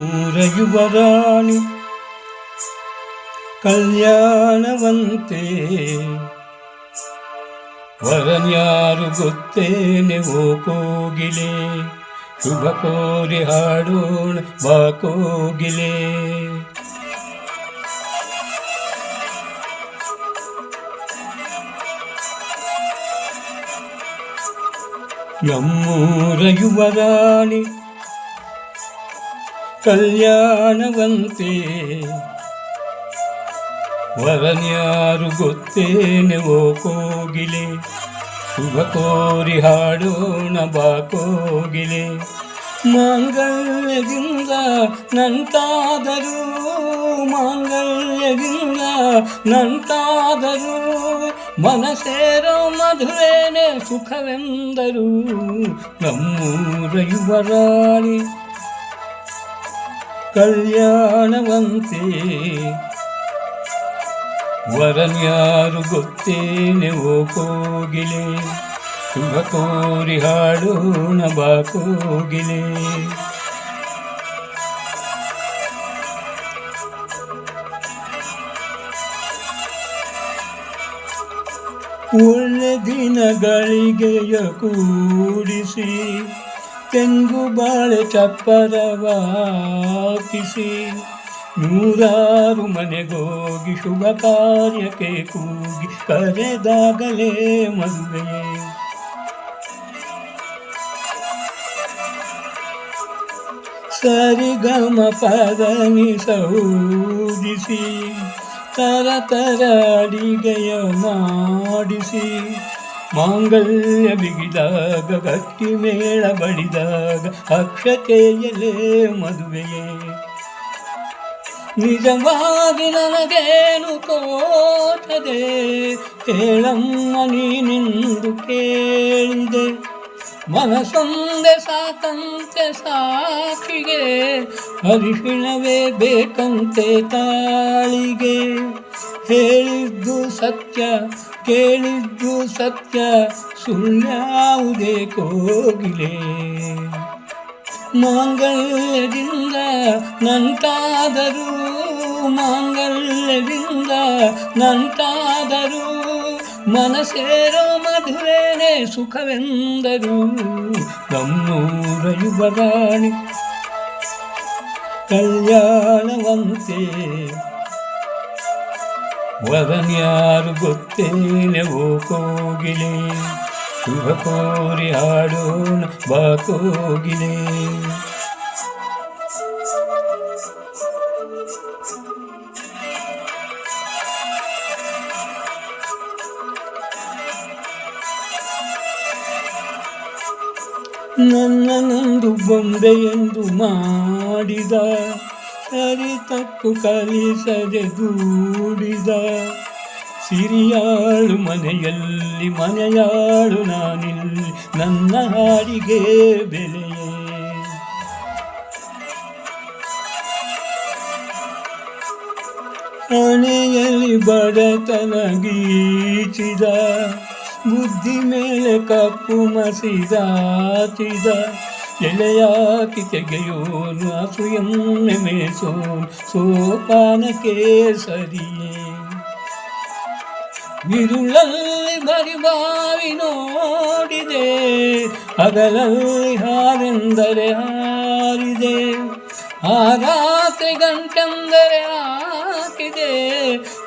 ಊರ ಯುವರಾಣಿ ಕಲ್ಯಾಣವಂತೆ. ವರನ್ಯಾರು ಗೊತ್ತೇನೆ ಓ ಕೋಗಿಲೆ ಶುಭ ಕೋರಿ ಹಾಡೋಣ ಬಾ ಕೋಗಿಲೆ. ನಮ್ಮೂರ ಯುವರಾಣಿ ಕಲ್ಯಾಣವಂತೆ. ವರನ್ಯಾರು ಗೊತ್ತೇನೆ ಓ ಕೋಗಿಲೆ, ಶುಭ ಕೋರಿ ಹಾಡೋಣ ಬಾ ಕೋಗಿಲೆ. ಮಾಂಗಲ್ಯದಿಂದ ನಂತಾದರೂ ಮಾಂಗಲ್ಯದಿಂದ ನಂತಾದರೂ, ಮನಸೇರೋ ಮಧುರೇನೆ ಸುಖವೆಂದರು, ನಮ್ಮೂರ ಯುವರಾಣಿ ಕಲ್ಯಾಣವಂತೆ. ವರನ್ಯಾರು ಗೊತ್ತೇನೆ ಓ ಕೋಗಿಲೆ? ಶುಭ ಕೋರಿ ಹಾಡೋಣ ಬಾ ಕೋಗಿಲೆ. ಒಳ್ಳೆ ದಿನಗಳಿಗೆಯ ಕೂಡಿಸಿ ತೆಂಗು ಬಾಳೆ ಚಪ್ಪರವಾಕಿಸಿ ನೂರಾರು ಮನೆಗೋಗಿ ಶುಭ ಕಾರ್ಯಕ್ಕೆ ಕೂಗಿ ಕರೆದಾಗಲೇ ಮದುವೆಯೇ. ಸರಿಗಮ ಪದನಿ ಸೌದಿಸಿ ತರ ತರ ಅಡಿಗೆಯ ಮಾಡಿಸಿ ಮಾಂಗಲ್ಯ ಬಿಗಿದಾಗ ಗಟ್ಟಿ ಮೇಳ ಬಡಿದಾಗ ಅಕ್ಷತೆಯಲೇ ಮದುವೆಯೇ ನಿಜವಾಗಿ ನನಗೇನು ತೋಚದೆ ಹೇಳಮ್ಮ ನೀನಿಂದು ಕೇಳಿದೆ ಮನಸೊಂದೆ ಸಾಕಂತೆ ಸಾಕ್ಷಿಗೆ ಅರಿಶಿಣವೇ ಬೇಕಂತೆ ತಾಳಿಗೆ. ಹೇಳಿದ್ದು ಸತ್ಯ, ಕೇಳಿದ್ದು ಸತ್ಯ ಸುಳ್ಳ್ಯಾವುದೇ ಕೋಗಿಲೆ. ಮಾಂಗಲ್ಯದಿಂದ ನಂತಾದರೂ ಮಾಂಗಲ್ಯದಿಂದ ನಂತಾದರೂ ಮನಸೇರೋ ಮಧುರೇನೆ ಸುಖವೆಂದರು ನಮ್ಮೂರ ಯುವರಾಣಿ ಕಲ್ಯಾಣವಂತೆ ವರನ್ಯಾರು ಗೊತ್ತೇನೆ ಓ ಕೋಗಿಲೆ, ಶುಭ ಕೋರಿ ಹಾಡೋಣ ಬಾ ಕೋಗಿಲೆ. ನನ್ನನೊಂದು ಎಂದು ಮಾಡಿದ ಸರಿ ತಪ್ಪು ಕಲಿಸದೆ ದೂಡಿದ. ಸಿರಿಯಾಳು ಮನೆಯಲ್ಲಿ, ಮನೆಯಾಳು ನಾನಿಲ್ಲಿ ನನ್ನ ಹಾಡಿಗೆ ಬೆಲೆಯೇ ಮನೆಯಲ್ಲಿ ಬಡತನ ಗೀಚಿದ ಬುದ್ಧಿ ಮೇಲೆ ಕಪ್ಪು ಮಸಿದಾಚಿದ ಎಲೆಯಾಕಿ ತೆಗೆಯೋನು ಅಸೂಯಮ್ಮೆ ಮೇಸೋನು ಸೋಪಾನಕ್ಕೆ ಸರಿಯೇ ಬಿರುಳಲ್ಲಿ ಬರಿಬಾವಿ ನೋಡಿದೆ, ಹಗಲಲ್ಲಿ ಹಾರೆಂದರೆ ಹಾರಿದೆ, ಆ ರಾತ್ರಿ ಗಂಟೆಂದರೆ ಹಾಕಿದೆ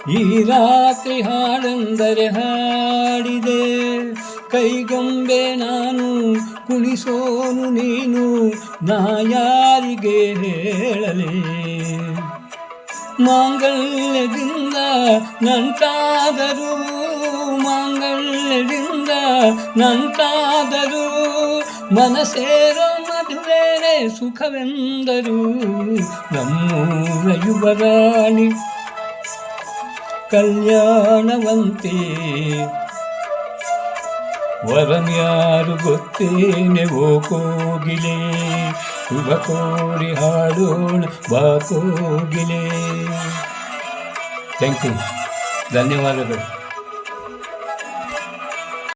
ಈ ರಾತ್ರಿ ಹಾಡೆಂದರೆ ಹಾಡಿದೆ. ಕೈಗೊಂಬೆ ನಾನು, ಕುಣಿಸೋನು ನೀನು, ನಾ ಯಾರಿಗೆ ಹೇಳಲಿ? ಮಾಂಗಲ್ಯದಿಂದ ನಂಟಾದರೂ ಮಾಂಗಲ್ಯದಿಂದ ನಂಟಾದರೂ ಮನಸೇರೋ ಮದುವೆ ಸುಖವೆಂದರು, ನಮ್ಮೂರ ಯುವರಾಣಿ ಕಲ್ಯಾಣವಂತೆ. ವರನ್ಯಾರು ಗೊತ್ತೇನೆ ಓ ಕೋಗಿಲೆ. ಶುಭ ಕೋರಿ ಹಾಡೋಣ ಬಾ ಕೋಗಿಲೆ. ಥ್ಯಾಂಕ್ ಯು ಧನ್ಯವಾದಗಳು.